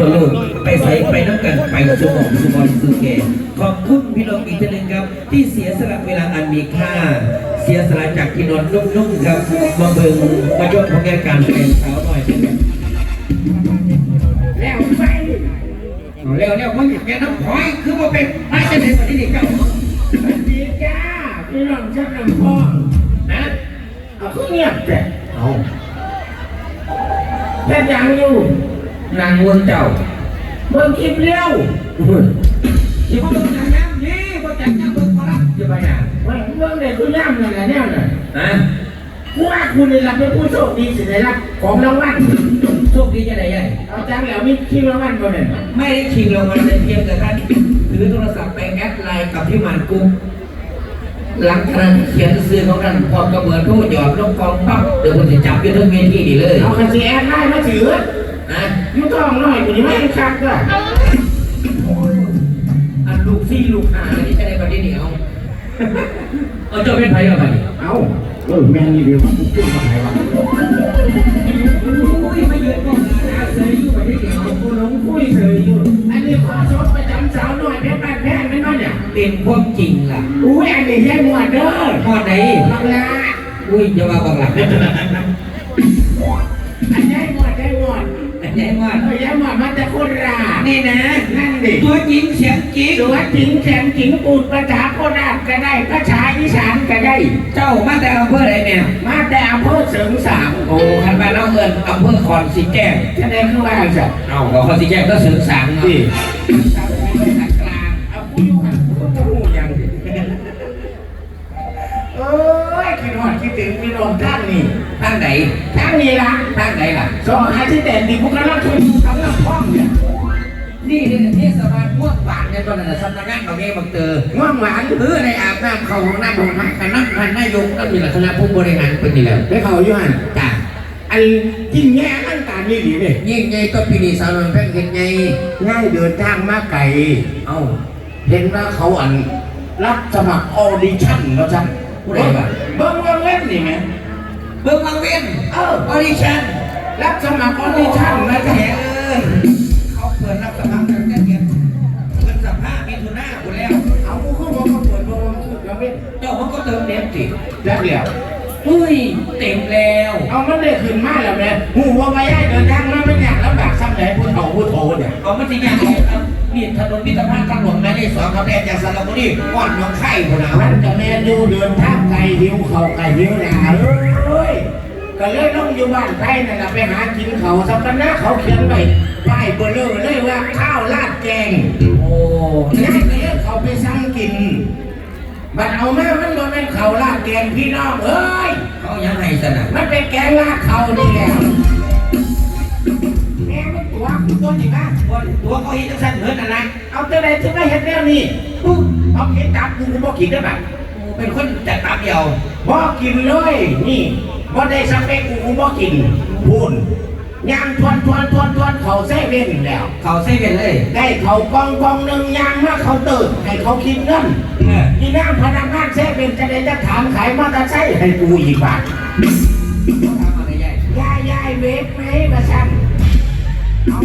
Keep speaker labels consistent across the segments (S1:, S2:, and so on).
S1: ทั่วโลกไปใส่ไปน้ำกันไปสมองสมองสุเกขอบคุณพี่น้องอีกท่านหนึ่งครับ ที่เสียสละเวลาอันมีค่า เสียสละจากที่นอนนุ่มๆครับมาเบิ่งมายกของงานการเป็นเช้าหน่อยแล้
S2: วไป
S1: เอาเร็วเร็วมึงอยากแกน้ำพอยคือว่าเป็นไอ้เจ้าไหนมาที่นี่เจ้า
S2: สวัสดีจ้าพี่น้องชาวลำพอง
S1: นะ
S2: เอาเงียบแต่
S1: เอา
S2: แค่ยังอยู่
S1: นางวนเจ้า
S2: เบิ่งคลิปเร็ว
S1: ที่พ่อต้องจังน้ำนี่พ่อจังน้ำเบิ่งพอรับจะไปอะ
S2: เบิ่งเบิ่งเด็กคุณย่ำเลยนะเนี่ยน่ะ
S1: ฮะ
S2: กูว่าคุณได้รับเป็นผู้โชคดีสิได้รับของรางวัล
S1: โชคดีจะได้ยัง
S2: เอาจังแล้วมีคิวรางวัลบ่เนี่ย
S1: ไม่ได้ชิงรางวัลเลยเพียงแต่ท่านถือโทรศัพท์ไปแอดไลน์กับพี่หมันกุ้งหลังจากนั้นเขียนซื้อของท่านพร้อมกับเบอร์โทรหยอดลงกองปั๊บเดี๋ยวคนจะจับอยืนทั้งเวทีนี่เลย
S2: เอาคันซีแอดไล่มาถือ
S1: นะ
S2: อยู่ท้องน้อยกูนี่ไม่คักก็
S1: อันลูกซี่ลูกหาที่จะได้ประเดี๋ยวนี้เอาเอาเจ้าเป็นไผ่เอาไป
S2: เอาเออแม่นี่เดียวกูขึ้นมาไหนวะ
S1: อุ้ยไม่เยอะก็หาเซยอยู่ประเดี๋ยวนี้เอา
S2: กูหลงคุยเฉยอยู่อันนี้ขอชดประจำสาวหน่อยเป็นบ้านแพงไม่น้อยเนี่ย
S1: เป็นพวกจริงล่ะ
S2: อุ้ยอันนี้แย่หมวดเด้อ
S1: พอไหน
S2: บังลา
S1: อุ้ยจะมาบังหลัง ใหญ่มาก
S2: เออแย่หมวดมันจะคนราช
S1: นี่นะ
S2: นั่นดิ
S1: ตัวจริงเสียงจริง
S2: ตัวจริงแข็งจริงปูดภาษาโคราชก็ได้ภาษาอีสานก็ได้
S1: เจ้ามาแต่อำเภอไหนเนี่ย
S2: มาแต่อำเภอเสริงสาม
S1: โอ้คันบ้านน้องเอิญอำเภอคอนสีแก้ง
S2: แสดงคือว่าสัตว์
S1: เอาก็คอนสีแก้งก็เสริงสางเนาะางไหน
S2: ท่านนี่ละ
S1: ทางไหนล่ะ
S2: สองอาทิตย์แต่ดีพวกเราทุนกำลังพ้องเนี่ย
S1: นี่เนี่ยเทศบาลม่วงบานเนี่ยตอนนั้นนะสำนักงานของเองบังเตอ
S2: ง่วงหวาน
S1: เออในอาบน้ำเข้าห้องน้ำห้องน้ำกันนั่งพันนายกนั่นมีลักษณะผู้บริหารเป็นนี่แหละ
S2: ได้เขาอยู่หัน
S1: จ้า
S2: อันยิ่งแย่อันการนี่ดีเนี่ย
S1: ยิ่งใหญ่ก็ปีนี้สาวน้อยแพงเห็นไง
S2: ง่ายเดินทางมาไกล
S1: เอ้า
S2: เห็นว่าเขาอันรับสมัครออดิชั่นแล้วจ้ะ
S1: ผู้ใดบ้าง
S2: เบิ้งเบิ้งเล่นนี่ไหม
S1: เบิ่งมังเวียน
S2: เออ
S1: ออดิชั่น
S2: รับสมัครออดิชั่นนะ
S1: แห
S2: จ๊ะ
S1: มเอ้ยเขาเปิดรับสมัครกันแค่เดียวเปิดสัมภาษณ์มีทุนหน้ากูแล้ว
S2: เอาผู้เข้ามาเปิดโรงสุดแล้วเว้ย
S1: เจ้าเขาก็เติมเน็ตสิ
S2: แล้วเดี๋ยว
S1: อุ้ยเต็มแล้ว
S2: เอามันได้ขึ้นมาแล้วแม่หูว่าไม่ได้เดินทางมาไม่อยากลำบากซ้ำไหนพูดเอาพูดโทเนี่ย
S1: เอามาที่ยังเอาครับ นี่ถนนมิตรภาพทางหลวงหมายเลขสองครับแรกจากสระบุรีก่อนหน้องไข่พนเอา
S2: มันจะแม่ดูเดินทางไกลหิวเขาไกลหิวหนาเอ้ยก็เลยต้องอยู่บ้านไทยนั่นแหละไปหากินเขาสัปดาห์เขาเขียนไว้ป้ายเบลอเลยว่าข้าวราดแกง
S1: โอ้
S2: ง่ายเลยเขาไปสั่งกินบัดเอามามันบ่เป็นข้าวราดแกงพี่น้องเอ้ย
S1: เขายังไงสนะ
S2: มันเป็นแกงราดเขานี่แหละแม่มัน ตัวกูตัวนี้มา
S1: คนตัวเขาเห็นจังสันเหินอะไร
S2: เอาตัวไหนจะไม่เห็นแนวนี้ปุ๊บเอาเห็นตับกูกูบ่กินได้ปะ
S1: เป็นคนจัดตามเดียว
S2: บ่กินเลยนี่บ่ได้สเปกกูกูบ่กินพูนยางทวนทวนทวนทวนเขาเซเว่นแล้ว
S1: เขาเซเว่นเลย
S2: ได้เขากองกองหนึ่งยางมาเขาเติร์ให้เขาคิดเงิน
S1: เออ
S2: อีนางพนักงานเซเว่นจะได้จะถามขายมอเตอร์ไซค์ให้กูอีกบาท
S1: เขาทำอะไรใหญ่
S2: ยายยายเวฟไหมมาสั่งเอา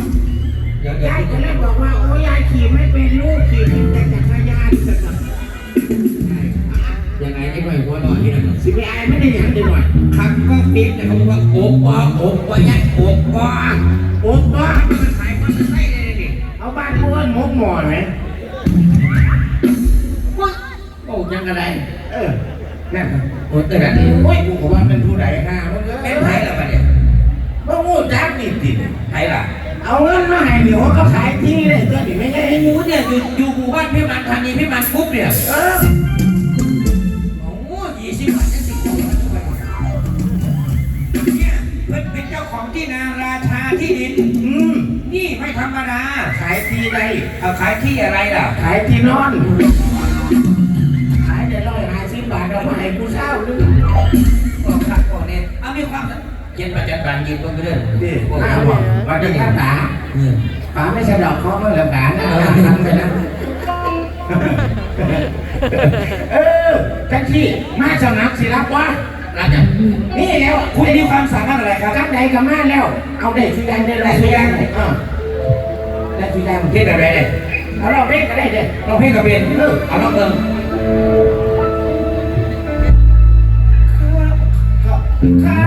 S1: ยังไงไอ้หน่อยหัวหน่อยที่นั่น
S2: สิไปอายไม่ได้ยังดีหน่อย
S1: คำว่าฟิตเนี่ยเขาบอกว่าโอบว่าโอบว่ายัดโอบว่า
S2: โอ้บ้า
S1: มันขายมันใช่เลยดิ
S2: เอาบ้านกูเอิ้หมกหมอนไหม
S1: โอ้ยังกระได
S2: เออนั่น
S1: โอ้แตื่นอะไร
S2: โอ้ยกูก็ว่าเป็นผู้ใดหามึง
S1: เป็
S2: เอ้
S1: นไทยละปะเนี่ย
S2: บ่งูจักนี่ติด
S1: ไทยล่ะ
S2: เอาเงินมาให้เดี๋ยวเขาขายที่เลยตัวนี้ไม่ใช่
S1: ไอ้หมูเนี่ยอยู่อยู่หมู่บ้านพี่มันธานีพี่มันปุ๊บเนี่ย
S2: เออ
S1: โอ้โหยี่สิบบาทจะสิบเนี่ยเพิ่นเป็นเจ้าของที่นาราชาที่ดิน
S2: อืม
S1: นี่ไม่ธรรมดา
S2: ขายที่ใด
S1: เอาขายที่อะไรล่ะ
S2: ขายที่นอน ขายได้ร้อยห้าสิบบาทเอามาให้กูเช่านึง
S1: บอกขัดบอกเนี่ยเอามีความ เย็นประจันบานยืนตรงเรื่อง
S2: ดิ
S1: บอก
S2: มา
S1: ว่า
S2: ว่าจะข้าตา
S1: เออ
S2: ป๋าไม่ใช่ดอกเขาก็แล้วกันนะทำไปแล้วเออแท็กซี่มาสมัครสิรับวะ
S1: นี่
S2: แล้ว
S1: คุณมีความสามารถอะไรครับ
S2: จับใดก็มาแล้ว เอาได้สุยังได้ไรสุยังเออทุกอย่าง
S1: เฮ็ดแบบไรเนี่ย
S2: เอาเราเล่นก็ได้เด้
S1: เราเพลงกับเป็นเออเอาลองเบิ่ง
S2: ข้า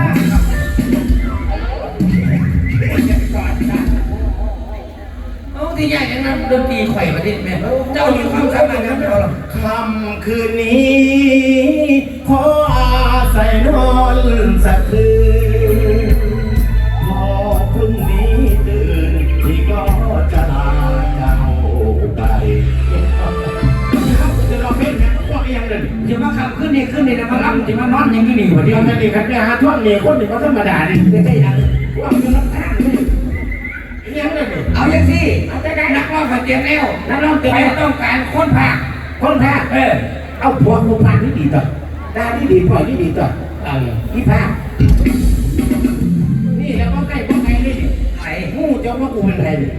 S1: เอาที่ใหญ่ยังนำดนตรีไข่มาดิแม่เจ้ามีความสามารถนะไม่เอาหรอก
S2: คำคืนนี้ ขออาศัยนอนสักคืน
S1: ขึ้นนี่นนี่นะมาลำที่มานอนอย่างนี้นี่วันนี้
S2: ทำไมดีครับเนี่ยฮะท่วงนี่คนนึ่งเขาธรรมดาดิไม่ใช่ยังท่วงอยู่น้ำตาลนี่ยังเลย
S1: เอาอย่างที่
S2: เอาจะได้
S1: นักร้องเตรียมแล้ว
S2: นักร้องเตรียม
S1: ใคร
S2: แล้ว
S1: ต้องการคนภาค
S2: คนแพ้
S1: เออ
S2: เอาผัวกูพาที่ดีต่อได้ที่ดีปล่อยที่ดีต่อ
S1: เอาอย่าง
S2: ที่พานี่แล้วก็ใกล้ก็ใกล้นี่
S1: ใคร
S2: งูเจ้าว่ากูเป็นใครเนี่ย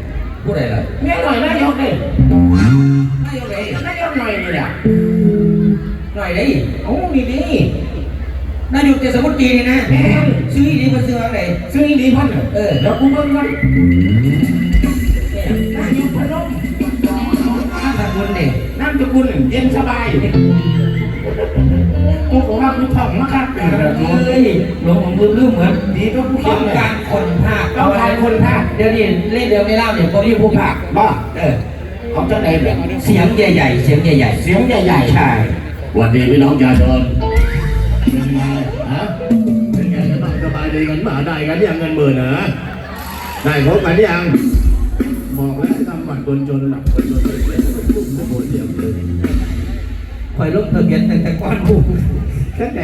S1: ผู้ใดล่ะ
S2: แม่หน่อยนายกเลย
S1: นายกเลย
S2: นายกหน่อยนี่แหละ
S1: น่อยเลย
S2: โอ้นี่ดี
S1: นายกเทศมนตรีนี่นะ
S2: แม่ง
S1: ซื้ออีนี่มาซื้ออะไร
S2: ซื้อดีพันเหรอ
S1: เออ
S2: แล้วกูเบิ่งมันนายกพนม
S1: ข้าทำบุญนี่
S2: น้ำจะกุลเย็นสบายกูบอกว่ากูท่องมาครับ
S1: เอ้ยหลวงผมลืมลืมเหมือน
S2: ดีก็กู
S1: ต้
S2: เขี
S1: อย
S2: น
S1: ง
S2: เลย
S1: การคนภาค
S2: ต้องการคนภาค
S1: เดี๋ยวนี้เล่นเดี๋ยวไม่เล่าเนี่ยผมมีผู้ภาค
S2: บ้า
S1: เออ
S2: เขาจะไหนแบบ
S1: เสียงใหญ่ๆเสียงใหญ่ๆ
S2: เสียงใหญ่ๆ
S1: ใช่
S3: วันดีพี่น้องประชาชนเป็นไงฮะเป็นไงกันบ้างสบายดีกันมาได้กันยังเงินหมื่นนะได้ครบกันยังบอกแล้วทำบัตรคนจนหลับคนจนเลยตุ้มโคตรเยี่ยมเลย
S1: คอยลงทะเบียนแต่แต่ก่อนผู้
S2: แค่ไหน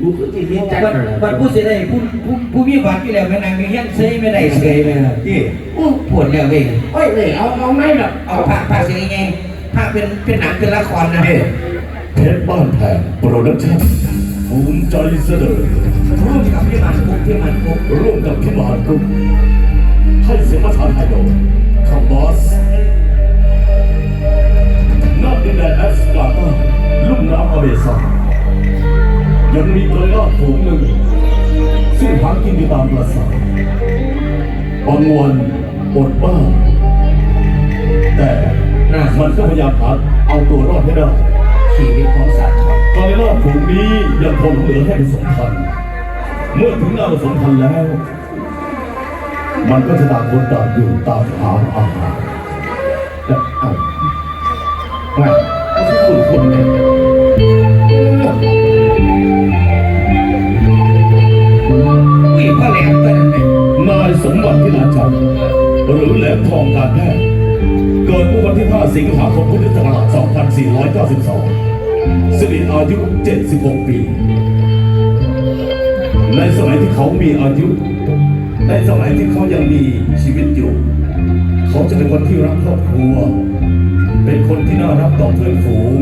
S2: กูก็จะเรียนจัด
S1: บัตรบัตรผู้เสียได้ผู้ผู้ผู้มีบัตรอยู่แล้วแม่นางมีเฮียนเซยไม่ได้เซยไม่ได้
S2: ที่
S1: อู้ปวดแล้วเว้ย
S2: โอ้ยเลยเอาเอาไม่หรอก
S1: เอาภาคภาคเสียงยังไงภาคเป็นเป็นหนังเป็นละครนะ
S3: นี่เพชรบ้านแพงโปรดักชั่นภูมิใจเสนอ
S1: ร่วมกับพี่มันปุ๊กพี่มันปุ๊ก
S3: ร่วมกับพิมานกรุ๊ปให้เสียงภาษาไทยโดยคำบอสนอกดินแดนแอฟริกาใต้ลุ่ม ก็พยายามหาเอาตัวรอดให้ได้
S1: ชีวิตของสัตว์ครับ
S3: ตอนในรอบฝูงนี้ยังคงเหลือให้ผสมพันธุ์เมื่อถึงหน้าผสมพันธุ์แล้ว มันก็จะต่างคนต่างอยู่ตามหาอาหารแต่เอ้าไม่ไม่ใช่คุณคนเนี่ย
S1: อุ้ยพ่อแหลมเป็นอะไร
S3: นายสมบัติพิลาจันทร์หรือแหลมทองการแพทย์เกิดเมื่อวันที่ 5 สิงหาคมพุทธศักราช 2492สิริอายุ 76 ปี ในสมัยที่เขามีอายุ ในสมัยที่เขายังมีชีวิตอยู่ เขาจะเป็นคนที่รักครอบครัว เป็นคนที่น่ารักต่อเพื่อนฝูง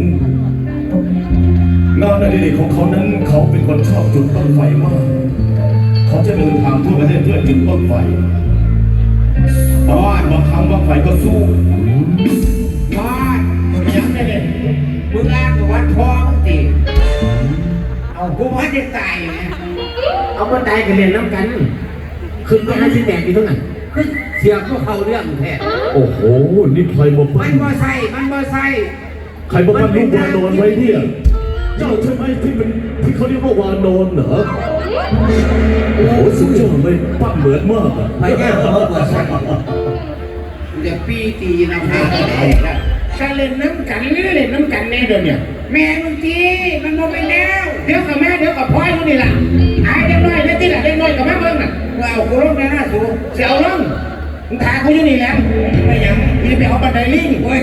S3: งานอดิเรกของเขานั้นเขาเป็นคนชอบจุดต้นไฟมาก เขาจะเดินทางทั่วประเทศเพื่อจุดต้นไฟแต่ว่าบางครั้งบางไฟก็สู้
S2: มามึงยังไม่ได้มึงอ้างกับวัดพ่อมึงตีเอากูว่าจะตายไงเอามาตายกันเรียนน้ำกัน ขึ้นไปให้ที่แดงอยู่ตรงไหนคือเสียงก็เขาเรื่องแท้
S3: โอ้โห นี่ใครมา
S2: มั
S3: ปั้
S2: น
S3: น
S2: บ่ใช่มันบ่ใช่
S3: ใครมาปั้นรูปวานอนไว้เนี่ย เจ้าใช่ไหมที่เป็นที่เขาเรียกว่าวานอนเหรอ โอ้โหสุดยอดเลยปั้นเหมือนมากอะ
S1: ไปแก้เขาปวดสั ตว์
S2: เดี๋ยวปีตีนะพาได้ละถ้าเล่นน้ำกันเล่นน้ำกันแน่เดี๋ยวเนี่ยแม่มึงตีมันบ่ไปแล้ว เดี๋ยวกับแม่เดี๋ยวกับพ่อยมึงนี่ล่ะอายเด็กน้อยเด็กที่ละเด็กน้อยกับแม่เบิ่งน่ะว่าเอากูลงแม่หน้าสูเสียวลงมึงทากูอยู่นี่แหล้ว
S1: ไม่ยัง
S2: มีไปเอาบันไดลิง
S1: โอ้ย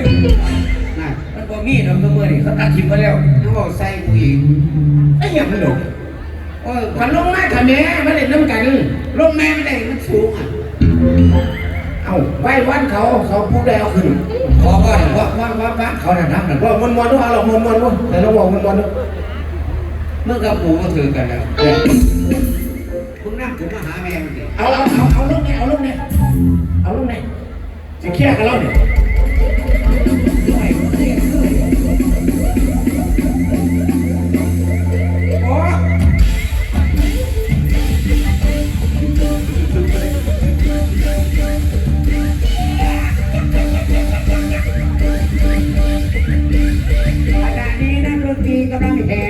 S2: น่ะ
S1: มันบ่มีดอกตัวมือนี่เขาตัดทิมไปแล้ว
S2: เขาบอกใส่กูอีกไอ้หยังมันดอก
S1: โอ้ย
S2: มันลงมากับแม่มาเล่นน้ำกันลงแม่ไม่ได้มันสูงอะ เอาไว้วันเขาเขาพูดได้เอาขึ้น
S1: ขอก่อนว่าว่าว่าว่าเขาน่ะทำน่ะ
S2: ว่ามันมันด้วยเรามันมันด้วยแต่เราบอกมันมันด้วย
S1: เมื่อกับปู่ก็ถือกันแล้วคุณนั่งถึงมาหาแม่มันดิ
S2: เอาเอาเอาเอาลูกเนี่ยเอาลูกเนี่ยเอาลูกเนี่ยจะเคลียร์กันแล้วเนี่ย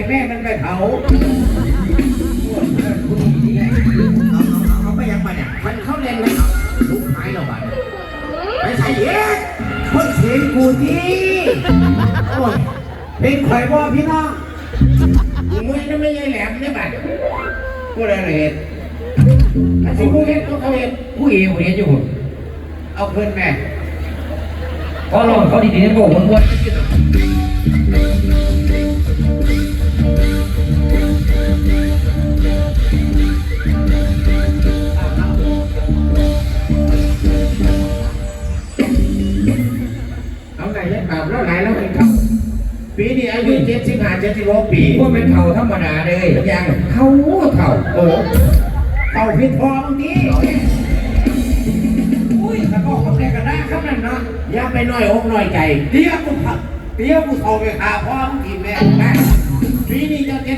S1: แม่
S4: มันไปเผา
S1: เอา
S2: ไปยังปะเนี่ยมันเข้าเล่นไหมลุกหายเราบ้นไปใส่เอ๊ะคนเสียงกูดีเป็นไข่บ่พี่น้องมึงไม่ใช่แหลมเนี่ยบัานกูอะไเหตุไอ้สิกูเห็นเขาเห็น
S1: ผู้เอ๋ผู้เห็นอยู่
S2: เอาเพื่อนแม่
S1: ก็ลองเขาดีๆนะกูมึงว่า
S2: เอาไหนยัดบาปแล้วไหนแล้วเป็นเขาปีนี้อายุเจ็ดสิบห้าเจ็ดสิบหกปี
S1: พวกเป็นเท่าธรรมดาเลย
S2: ยัง
S1: เขาเท่า
S2: โอ้เต่าพิษพอเมื่อกี้
S1: อุ้ยแต่ก็เขาแรงกันได้ครับนั่นเนาะ
S2: อย่าไปน้อยอกน้อยใจเดี๋ยวกูพักเดี๋ยวกูเอาไปขาพ่อมึงกินแม่ได้ปี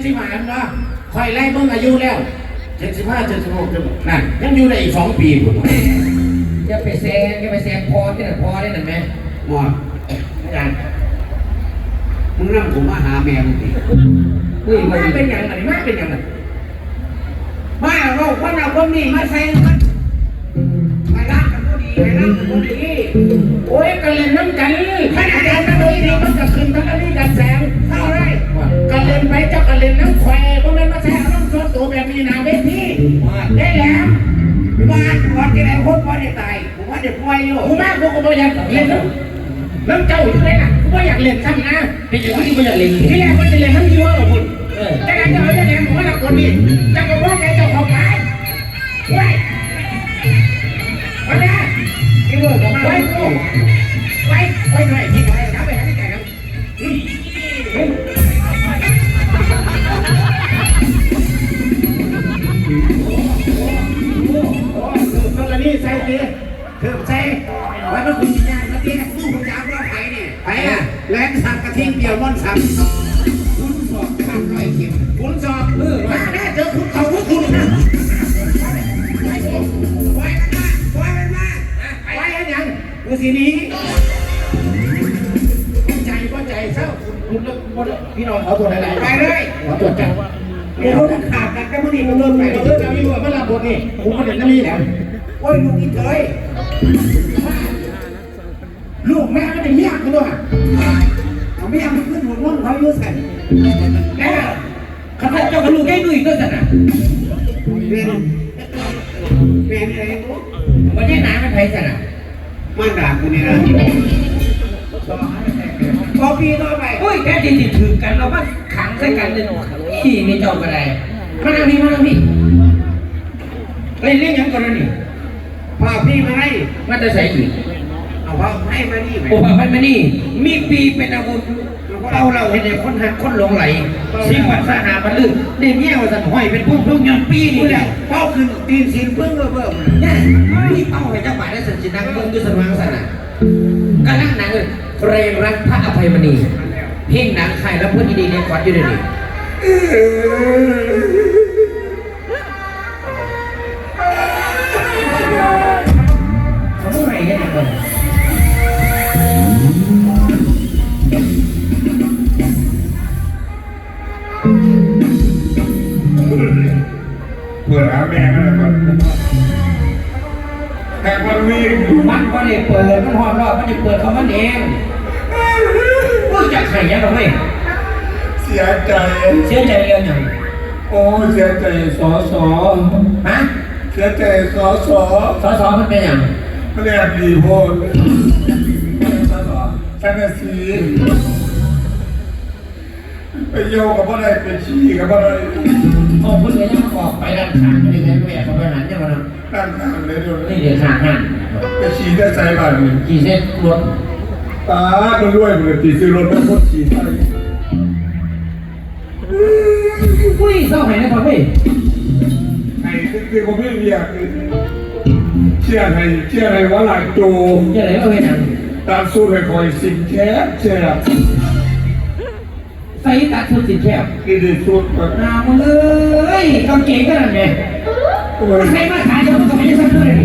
S2: นี้จะเจ็ดสิบห้าเนาะคอยไล่มึงอายุแล้วเจ็ดสิบห้าเจ็ดสิบหกเจ็ดสิบนั่นยังอยู่ในอีกสองปีกู
S1: จะไปแซงจะไปแซงพอที่นั่นพอได้นั่นไหม
S2: หมดอาจารย์มึงนั่งผมมาหาแม่มึงดิ
S1: อุ้ย
S2: มา
S1: ว่า
S2: เป็นอย่างไรมาเป็นอย่างไรมาเราคนเราคนนี้มาแซงมันไม่รักกันก็ดีไม่รักกันก็ดีโอ้ยกันเล่นน้ำกันถ้าอาจารย์มาเลยดีมันจะขึ้นทั้งอันนี้กันแสงเท่าไร กันเล่นไปเจ้ากันเล่นน้ำแควพวกนั้นมาแซงน้ำส่วนตัวแบบนี้นาเวทีได้แล้วมาวัดที่ไหนคนว่าได้ตายผมว่าเด็กป่วยอยู่ผมว่าพวกผมอยากเล่นน้ำน้ำเจ้าอยู่ไหนล่ะผมว่าอยากเล่นซ้ำนะ
S1: เป็นอย่างที่ไม่อยากเล่น
S2: ที่แรกว่าจะเรียนทั้งยี่ห้อคุณแต่การจะเอาจะเรียนผมว่าเราคนนี้จะมาว่าแกเจ้าของร้านไว้วันนี้ที่เวิร์กมาไว้ไว้ไว้ไว้จับไป ตอนนี้ใส่เตี้ยเถิบใส่ไว้เป็นคุณยายมาเตี้ยสู้คุณยายว่าไผ่เนี่ยไผ่อะแรงสักกระทิงเดียวม่อนสักคุณสอบข้ามร้อยเข็มคุณสอบเออมาแน่เจอคุณเขาพวกคุณนะไว้ผมไว้มันมาไว้มันมาไว้ยังยังกูสีนี้ใจก็ใจเศร้าคุณคุณคุณพี่น้องเขาตัวไหนไปเลยขอตัวจังเดี๋ยวเขาขาดกันก็ไม่ดีมันเริ่มไปเราเริ่มเอาอยู่ว่ามันรับบทนี่ผมก็เด็กนั่นนี่แหละ โอ้ยลูกอีเตยลูกแม่ก็ได้เมียกันด้วยเอาเมียมันขึ้นหัวน้องเขาอยู่ใส่แม่
S1: ข้าพเจ้ากับลูกได้ดุยก็สั่นอะ
S2: เป็นเป็นอะไร
S1: วันนี้หนามันไทยสั่นอะ
S2: มันด่ากูนี่นะพอปีต่อไป
S1: อุ้ยแค่ที่ติดถือกันเราก็ขังใส่กันเลยที่มีเจ้าก็ได้มานั่งพี่มานั่งพี่เล่นเล่นยังก่อนนี่
S2: พาพี่มาให้
S1: มาจะใส่อีก
S2: เอาว่าให้มานี่ไหม
S1: โอ้พระพันมานี่ มีปีเป็นอาวุธเอาเราเห็นในคนหักคนหลงไหลสิ่งวัดสหาบรรลือเด่นแย่ว่าสันห้อยเป็นพวกพวกยันปีนี่
S2: กู
S1: แห
S2: เนี่
S1: ละ
S2: ยเป้าขึ้นตีนสินเพิ่งเบิ่ม
S1: เนี่ยพี่เป้าให้เจ้าบ่าวได้สันจินังเบิ้งด้วยสนวังสนะกำลังหนังเลยเรงรักพระอภัยมณีเพ่งหนังไทยแล้วพูดดีๆในควันอยู่เดี๋ยวนี้ เปิ
S5: ดหาแม่กันก่อนแต่คนวิ่ง
S1: มันก็ได้เปิดมันหอมรอบมันได้เปิดเขามันเองรู้จักใครยังหรอเว้ย
S5: เสียใจ
S1: เสียใจเรื่องอย่าง
S5: โอ้เสียใจสอสอ
S1: ฮะ
S5: เสียใจสอสอ
S1: สอสอมันเป็นอย่าง
S5: ไม่ได้ดีโพดแฟนตาซีไปโยกกับอะไรไปชี้กับอะไร
S1: โอ้คุณเดี๋ยวจะมาออกไปด้านข้างนี่ไงแม่เขาไปหันยังไงนะ
S5: ตั้งทางเลยด้วย
S1: นี่เดี๋ยวข้างหัน
S5: ไปชี้ได้ใจบ้านนี่
S1: เส้นรถ
S5: ตามันด้วยเหมือนตีซื้อรถแล้วพดชี้ใส่
S1: อุ้ยเศร้าไหนนะพ่อเว้ย
S5: ไอ้คือผมไม่เรียกเชื่อไทยเชื่อไทยว่าหลังโจ
S1: จะไหนเอาไปหนัง
S5: ตามสู้ให้คอยสิงแค่แช่
S1: ใส่ตาชุดสีแคบ
S5: กินดีสุดเลย
S1: นามึงเอ้ยกางเก่งกัน
S5: เลย
S1: ใส่มาขาเดียวมันก็ไม่ได้ใส่เพื่อเลย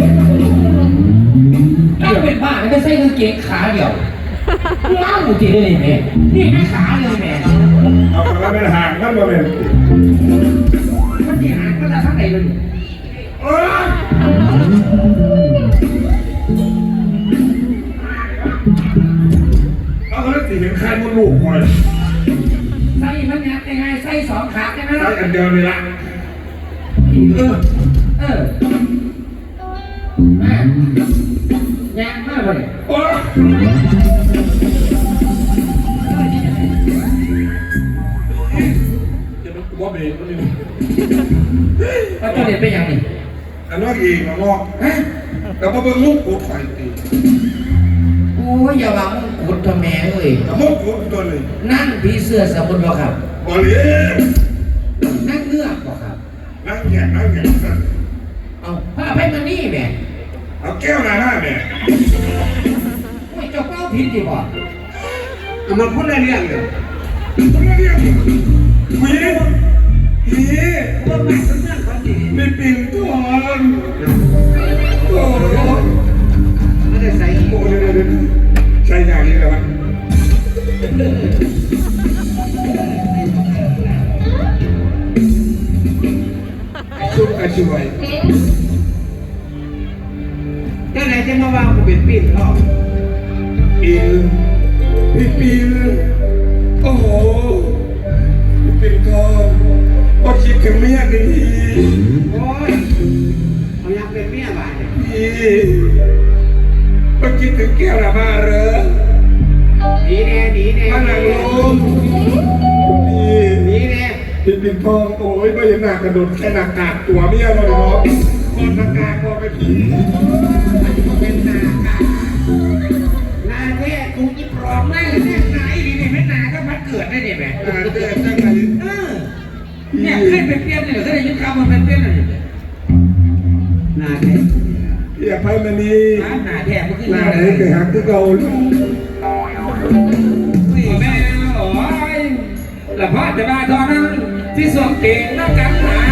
S1: ถ้าเป็นบ้าแล้วก็ใส่กางเก่งขาเดียวเล่าจีได้เลยแม่นี่แม่ขาเลยแม่
S5: เอาไปแล้วเป็นห่างกันมาเป็
S1: มันจีห่างกันทั้งไหนเลย
S5: เออเอาแล้วสิเห็นใครมันลูกคอย
S2: ใส่มันยัดยังไงใส่สองขาใช่ไหม
S5: ใช้อันเดียวเลยละ
S2: เออเออแม่ยางมากเลย
S5: โอ้ว่าเบรกมันนี่
S2: แล้วตัวเด็ดเป็นยังไง
S5: อันนั้นเองนะงอก
S2: ฮะ
S5: แล้วมาเบิ่งลูกกูถอยตี
S2: โอ้ยอย่าหวัง กุดทำแม่เอ้ย
S5: แล้วมุกกูตัวหนึ่ง
S2: นั่นผีเสื้อสมุนบ่ครับ
S5: บอลเลี้ยง
S2: นั่นเงือกบ่ครับ
S5: นั่งแย่นั่งแย่สั่น
S2: เอาพาไปมานี่แม่
S5: เอาแก้วหน้าหน้าแม่
S2: โอ้ยเจ้าเป้าผิดดิบ่
S4: เอามันพูดอะไรเรื่องเลย
S5: ตัวเลี้ยงหวีหวี
S4: ว่าหมายถึงเรื่องเขาสิมีปิ่น
S5: ดดแค่หน้ากากตัวเมียเลยเนาะกอดหน้ากากกอไปผี
S4: เป็นนาคานาแท้กูจิปลอมได้เลยเนี่ยนายดีเนี่ยแม่นาก็มาเกิดได้เนี่ยแม่
S5: หน้าเด็กจังไหน
S4: เออเนี่ยเคยเป็นเปลี่ยนเลยเคยได้ยินคำมันเป็นเปลี่ยนเลยนาแท้
S5: พี่อภัยมณี
S4: นาแท้มันคือ
S5: หน้า
S4: นา
S5: ไหนเคยหักคือเก่าลูก
S4: แม่โอ้ยละพ่อจะมาตอนนั้นที่สวมเก่งนักกันหา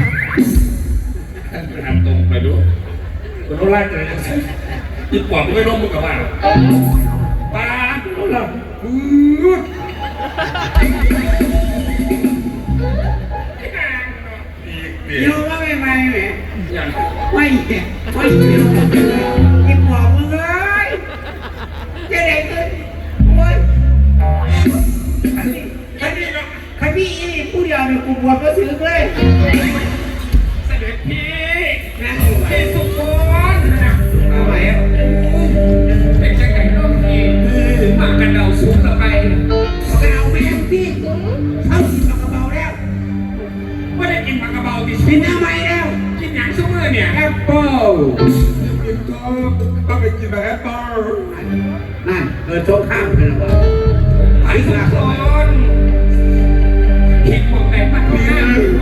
S5: ข
S4: นาด
S5: ทำตรงไปดูคนโนราจะยังไงอีปอบไม่ร่มมือกับว่าปาโนราปื๊ดอีกเดี
S4: โย
S5: ยว
S4: ว่าไม่ไม่แหม
S5: อย่าง
S4: ไม่เนี่ยไม่เกี่ยว วเนี่ยกูบวชก็ซื้อเลย
S5: เสด็จพี่
S4: นะ
S5: พี่สุพร
S4: เอาไหม
S5: เป็นจังไงน้องพี่
S4: หมากกันเดาสูงต่อไปเอาไปเอาแม่พี่เอาสิมากระเบาแล้ว
S5: ไม่ได้กินผักกระเบาดิ
S4: กินน้ำไหมแล้ว
S5: กินหยังซุมื้อเนี่ย
S4: แอปเปิ้ล
S5: กินทองก็ไปกินแบบแอปเปิ้ล
S4: นั่นเออโชว์ข้ามเลยนะ
S5: ไอ้สุพร
S4: คิดบอกไหนมันก็น่า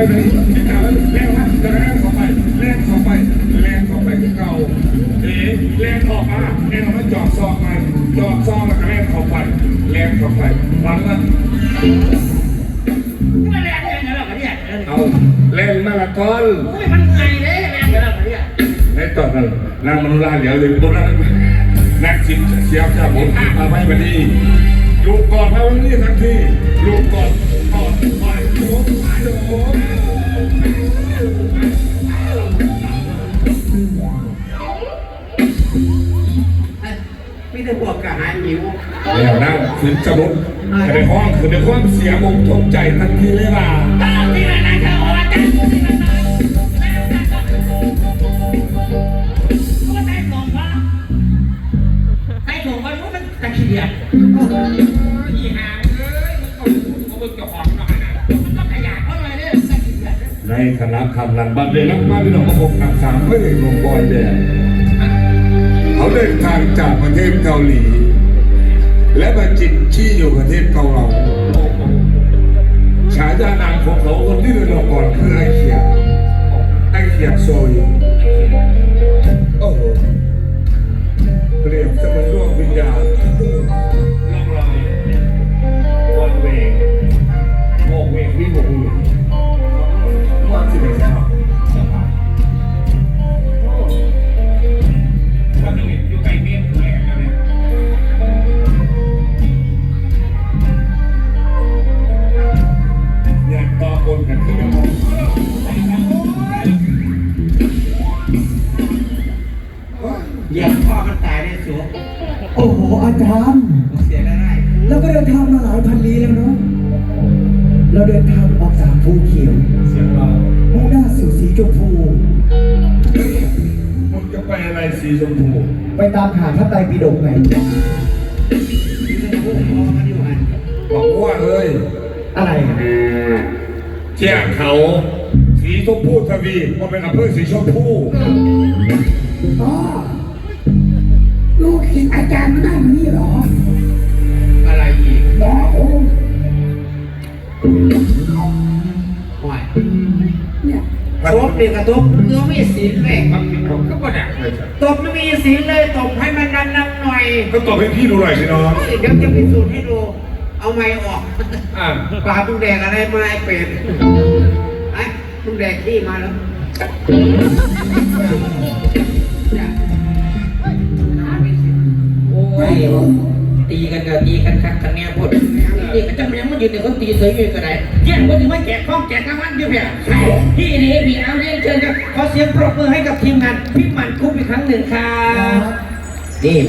S4: าม
S5: แล้
S4: ว
S5: ทำมาไปเลยติดตามแล้วแรงมากจะแรงเข้าไปแรงเข้าไปแรงเข้าไปที่เก่าเอ๋แรงออกมาแรงออกมาจอดซอกไปจอดซอกแล้วก็แรงเข้าไปแรงเข้าไปฟังนะ
S4: มันแรงยังไงล่ะเนี่ย
S5: เอาแรงมาราธอน
S4: โอ้ยมันไงเลยแรงยังไงล่ะเนี่ย
S5: ในตอนนั้นนางมนุราเหลียวเลยโบราณนักสิบเสียบจากผมมาไว้วันนี้ลูกก่อนมาวันนี้ทันทีลูกก่อนก่อนไปโอ้โห
S4: มีแต่พวกกระหายหิว
S5: แล้วนั่งขึ้นสมุดในห้องคือในห้องเสียมงทงใจทันทีเลยล่ะ
S4: ตามที่นั่นนะเธอว่าจะที่นั่นนะก็ได้ส่งว่าให้ส่งว่ารู้มันตะเคียนอีหางเอ้ยมันก็มันก็จะหอมหน่อย
S5: ในคณะคำลังบัดเลยนักมาที่เราประกบกับสามเพื่อนลงบอยแดงเขาเดินทางจากประเทศเกาหลี และมาจินชี่อยู่ประเทศเกาหลีฉายานามของเขาคนที่เดินออกก่อนคือไอเขียบไอเขียบโซยโอ้โหเปรียบเสมือนดวงวิญญาณ
S6: ชมพู
S5: ไป
S6: ตามหาพระไตรปิฎกไง
S5: บอกว่าเอ้ย
S6: อะไรอะ
S5: เจ้าเขาสีชมพูทวีมันเป็นอำเภอสีชมพู
S6: อ๋อลูกศิษย์อาจารย์นั่งนี่เหรอ เด็
S4: กกับตบเนื้อไม่ศีลเลย
S5: มันมันก็มาดักเลยจ้ะ
S4: ตบไม่มีศีลเลยตบให้มันดังๆหน่อย
S5: ก็ตอบให้พี่ดูหน่อยสิน้อง
S4: เดี๋ยวจะพิสูจน์ให้ดู เอาไม้ออก
S5: อ่า
S4: ปลาตุ้งแดงอะไรมาไอ้เป็ดไอ้ตุ้งแดงที่มาแล้ว
S1: โอ้ย ตีกันก็ตีกันคักกันแน่พดนี่ก็จะยังมายืนในคนตีเสยอยู่ก็ได้แย่งคนที่มาแจกข้องแจกรางวัลอยู่เพียพี่นี่พี่เอาเรียนเชิญครับขอเสียงปรบมือให้กับทีมงานพี่มันคุ้มอีกครั้งหนึ่งครับนี่